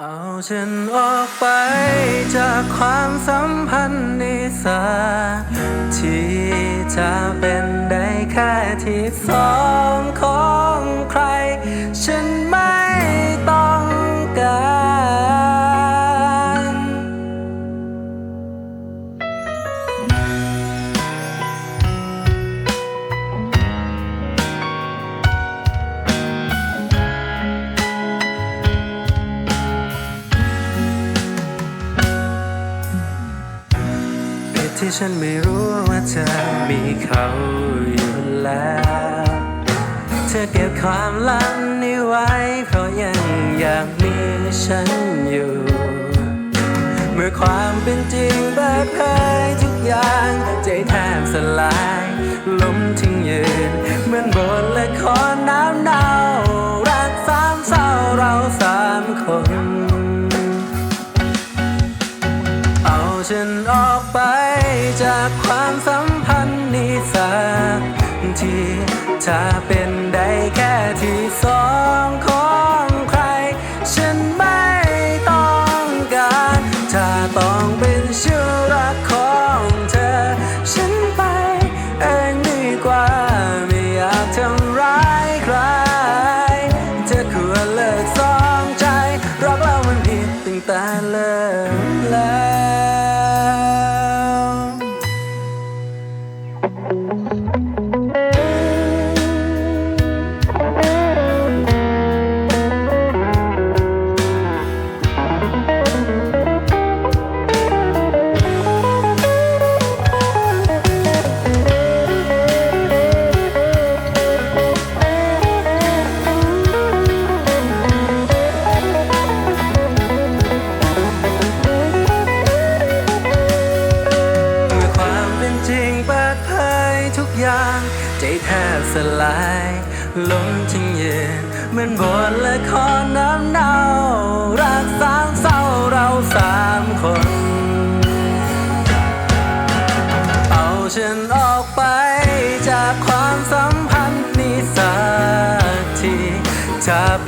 เอาฉันออกไปจากความสัมพันธ์นิสาที่จะเป็นได้แค่ที่สองขอ ที่ฉันไม่รู้ว่าเธอมีเขาอยู่แล้ว เธอเก็บความลับนี้ไว้ เพราะยังอยากมีฉันอยู่ เมื่อความเป็นจริงเปิดเผยทุกอย่าง ใจแทบสลายล้มทิ้งยืน เหมือนบทละครนาวหนาวรักสามเศร้าเราสามคน เอาฉันออกไป จากความสัมพันธ์นี้สักทีถ้าเป็นได้แค่ที่สองของ ใจแทบสลายลมจึงเย็นเหมือนบทละครน้ำเน่ารักสามเศร้าเราสามคน เอาฉันออกไปจากความสัมพันธ์นี้สักทีจับ